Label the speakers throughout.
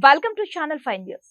Speaker 1: welcome to channel
Speaker 2: five news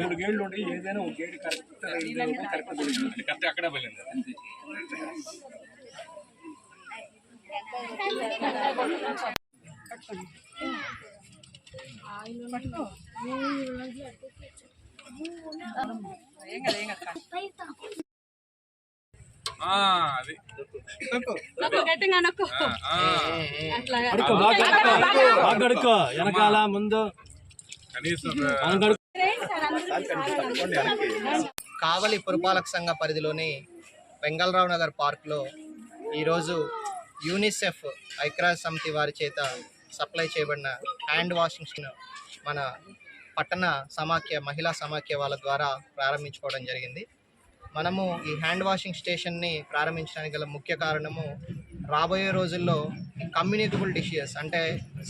Speaker 3: మూడు గేట్లు ఉంటే ఏదైనా ఒక గేట్ కరెక్ట్ కరెక్ట్ అక్కడే వెళ్ళింది అది
Speaker 4: గట్టిగా నొక్కు
Speaker 5: వెనకాల ముందు.
Speaker 1: కావలి పురపాలక సంఘ పరిధిలోని వెంగళరావు నగర్ పార్క్లో ఈరోజు యూనిసెఫ్ ఐక్యరాజ్య సమితి వారి చేత సప్లై చేయబడిన హ్యాండ్ వాషింగ్ మిషన్ మన పట్టణ సమాఖ్య మహిళా సమాఖ్య వాళ్ళ ద్వారా ప్రారంభించుకోవడం జరిగింది. మనము ఈ హ్యాండ్ వాషింగ్ స్టేషన్ని ప్రారంభించడానికి గల ముఖ్య కారణము రాబోయే రోజుల్లో కమ్యూనికబుల్ డిషీజెస్ అంటే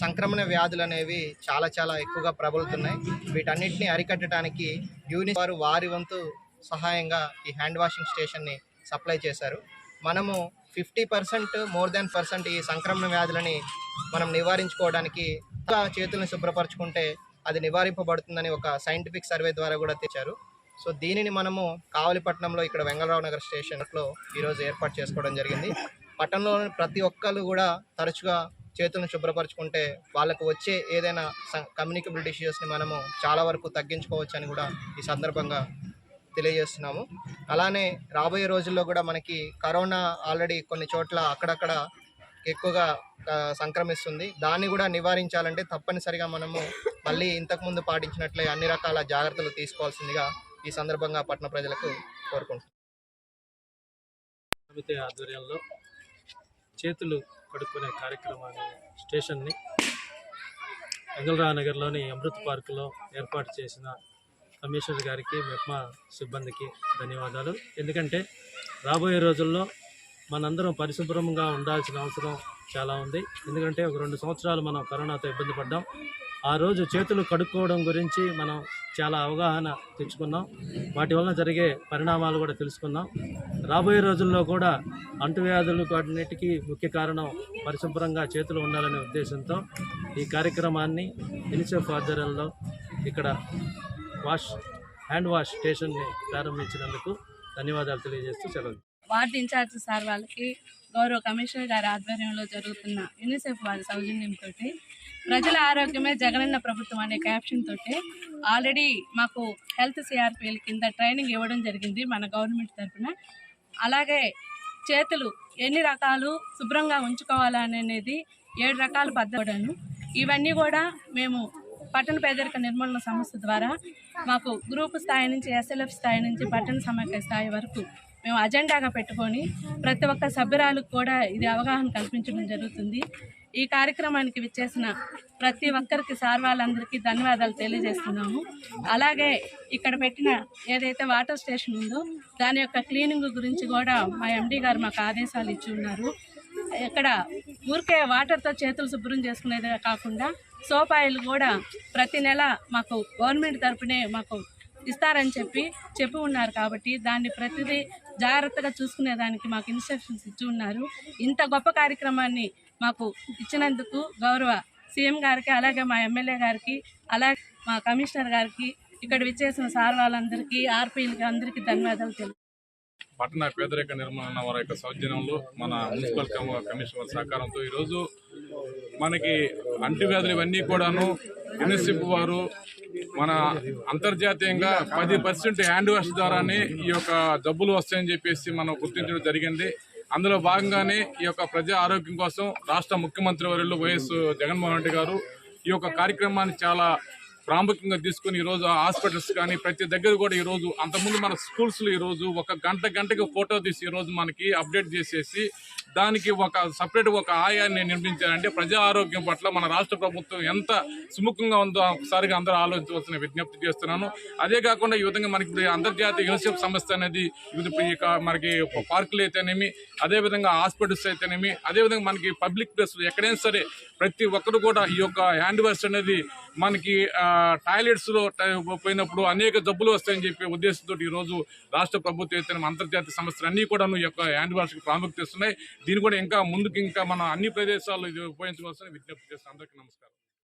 Speaker 1: సంక్రమణ వ్యాధులు అనేవి చాలా చాలా ఎక్కువగా ప్రబలుతున్నాయి. వీటన్నిటిని అరికట్టడానికి యూనిట్ వారు వారి వంతు సహాయంగా ఈ హ్యాండ్ వాషింగ్ స్టేషన్ని సప్లై చేశారు. మనము fifty percent more than percent ఈ సంక్రమణ వ్యాధులని మనం నివారించుకోవడానికి చేతులను శుభ్రపరచుకుంటే అది నివారింపబడుతుందని ఒక సైంటిఫిక్ సర్వే ద్వారా కూడా తెచ్చారు. సో దీనిని మనము కావలిపట్నంలో ఇక్కడ వెంగళరావు నగర్ స్టేషన్లో ఈరోజు ఏర్పాటు చేసుకోవడం జరిగింది. పట్టణంలోని ప్రతి ఒక్కరు కూడా తరచుగా చేతులను శుభ్రపరచుకుంటే వాళ్ళకు వచ్చే ఏదైనా కమ్యూనికబుల్ డిసీజెస్ని మనము చాలా వరకు తగ్గించుకోవచ్చు అని కూడా ఈ సందర్భంగా తెలియజేస్తున్నాము. అలానే రాబోయే రోజుల్లో కూడా మనకి కరోనా ఆల్రెడీ కొన్ని చోట్ల అక్కడక్కడ ఎక్కువగా సంక్రమిస్తుంది. దాన్ని కూడా నివారించాలంటే తప్పనిసరిగా మనము మళ్ళీ ఇంతకుముందు పాటించినట్లే అన్ని రకాల జాగ్రత్తలు తీసుకోవాల్సిందిగా ఈ సందర్భంగా పట్టణ ప్రజలకు కోరుకుంటున్నాను
Speaker 5: సమితి ఆధ్వర్యంలో చేతులు కడుక్కునే కార్యక్రమాన్ని స్టేషన్ని వెంగళరావు నగర్లోని అమృత్ పార్కులో ఏర్పాటు చేసిన కమిషనర్ గారికి మెప్మా సిబ్బందికి ధన్యవాదాలు. ఎందుకంటే రాబోయే రోజుల్లో మనందరం పరిశుభ్రంగా ఉండాల్సిన అవసరం చాలా ఉంది. ఎందుకంటే ఒక రెండు సంవత్సరాలు మనం కరోనాతో ఇబ్బంది పడ్డాం. ఆ రోజు చేతులు కడుక్కోవడం గురించి మనం చాలా అవగాహన తెచ్చుకున్నాం. వాటి వలన జరిగే పరిణామాలు కూడా తెలుసుకున్నాం. రాబోయే రోజుల్లో కూడా అంటువ్యాధులు వాటిన్నిటికీ ముఖ్య కారణం పరిశుభ్రంగా చేతులు ఉండాలనే ఉద్దేశంతో ఈ కార్యక్రమాన్ని యూనిసెఫ్ ఆధ్వర్యంలో ఇక్కడ వాష్ హ్యాండ్ వాష్ స్టేషన్ని ప్రారంభించినందుకు ధన్యవాదాలు తెలియజేస్తూ సెలవు.
Speaker 4: వార్డు ఇన్ఛార్జ్ సార్ వాళ్ళకి గౌరవ కమిషనర్ గారి ఆధ్వర్యంలో జరుగుతున్న యూనిసెఫ్ వారి సౌజన్యంతో ప్రజల ఆరోగ్యమే జగనన్న ప్రభుత్వం అనే క్యాప్షన్ తోటి ఆల్రెడీ మాకు హెల్త్ సిఆర్పిఎల్ కింద ట్రైనింగ్ ఇవ్వడం జరిగింది మన గవర్నమెంట్ తరఫున అలాగే చేతులు ఎన్ని రకాలు శుభ్రంగా ఉంచుకోవాలనేది ఏడు రకాల పద్ధతులను ఇవన్నీ కూడా మేము పట్టణ పేదరిక నిర్మూలన సంస్థ ద్వారా మాకు గ్రూప్ స్థాయి నుంచి ఎస్ఎల్ఎఫ్ స్థాయి నుంచి పట్టణ సమాఖ్య స్థాయి వరకు మేము అజెండాగా పెట్టుకొని ప్రతి ఒక్క సభ్యురాలకు కూడా ఇది అవగాహన కల్పించడం జరుగుతుంది. ఈ కార్యక్రమానికి విచ్చేసిన ప్రతి ఒక్కరికి సార్ వాళ్ళందరికీ ధన్యవాదాలు తెలియజేస్తున్నాము. అలాగే ఇక్కడ పెట్టిన ఏదైతే వాటర్ స్టేషన్ ఉందో దాని యొక్క క్లీనింగ్ గురించి కూడా మా ఎండీ గారు మాకు ఆదేశాలు ఇచ్చి ఉన్నారు. ఇక్కడ ఊరికే వాటర్తో చేతులు శుభ్రం చేసుకునేదే కాకుండా సోప్ ఆయిల్ కూడా ప్రతి నెల మాకు గవర్నమెంట్ తరపునే మాకు ఇస్తారని చెప్పి చెప్పి ఉన్నారు కాబట్టి దాన్ని ప్రతిదీ జాగ్రత్తగా చూసుకునేదానికి మాకు ఇన్స్ట్రక్షన్స్ ఇచ్చి ఉన్నారు. ఇంత గొప్ప కార్యక్రమాన్ని మాకు ఇచ్చినందుకు గౌరవ సీఎం గారికి అలాగే మా ఎమ్మెల్యే గారికి అలాగే మా కమిషనర్ గారికి ఇక్కడ విచ్చేసిన సార్ వాళ్ళందరికీ ఆర్పీలకి అందరికీ ధన్యవాదాలు తెలుసు
Speaker 2: పట్టణ పేదరిక నిర్మూలన వారి యొక్క సౌజన్యంలో మన మున్సిపల్ కమిషనర్ సహకారంతో ఈరోజు మనకి అంటువ్యాధులు ఇవన్నీ కూడాను యునిసెఫ్ వారు మన అంతర్జాతీయంగా పది పర్సెంట్ హ్యాండ్ వాష్ ద్వారానే ఈ యొక్క జబ్బులు వస్తాయని చెప్పేసి మనం గుర్తించడం జరిగింది. అందులో భాగంగానే ఈ యొక్క ప్రజా ఆరోగ్యం కోసం రాష్ట్ర ముఖ్యమంత్రి వర్యులు వైఎస్ జగన్మోహన్ రెడ్డి గారు ఈ యొక్క కార్యక్రమాన్ని చాలా ప్రాముఖ్యంగా తీసుకుని ఈ రోజు హాస్పిటల్స్ కానీ ప్రతి దగ్గర కూడా ఈ రోజు అంతకుముందు మన స్కూల్స్లో ఈరోజు ఒక గంట గంటకి ఫోటో తీసి ఈరోజు మనకి అప్డేట్ చేసేసి దానికి ఒక సపరేట్ ఒక ఆయాన్ని నిర్మించారంటే ప్రజా ఆరోగ్యం పట్ల మన రాష్ట్ర ప్రభుత్వం ఎంత సుముఖంగా ఉందో ఒకసారిగా అందరూ ఆలోచించవలసిన విజ్ఞప్తి చేస్తున్నాను. అదే కాకుండా ఈ విధంగా మనకి ఇప్పుడు అంతర్జాతీయ యూనిసెఫ్ సంస్థ అనేది మనకి పార్కులు అయితేనేమి అదే విధంగా హాస్పిటల్స్ అయితేనేమి అదే విధంగా మనకి పబ్లిక్ ప్లేస్ ఎక్కడైనా సరే ప్రతి ఒక్కరు కూడా ఈ యొక్క హ్యాండ్ వాష్ అనేది మనకి టాయిలెట్స్లో పోయినప్పుడు అనేక జబ్బులు వస్తాయని చెప్పే ఉద్దేశంతో ఈ రోజు రాష్ట్ర ప్రభుత్వం అయితే అంతర్జాతీయ సంస్థలు అన్నీ కూడా ఈ యొక్క హ్యాండ్ వాష్కి ప్రాముఖ్యత ఇస్తున్నాయి. దీన్ని కూడా ఇంకా ముందుకు ఇంకా మనం అన్ని ప్రదేశాల్లో ఇది ఉపయోగించవలసిన విజ్ఞప్తి చేస్తాను అందరికీ నమస్కారం.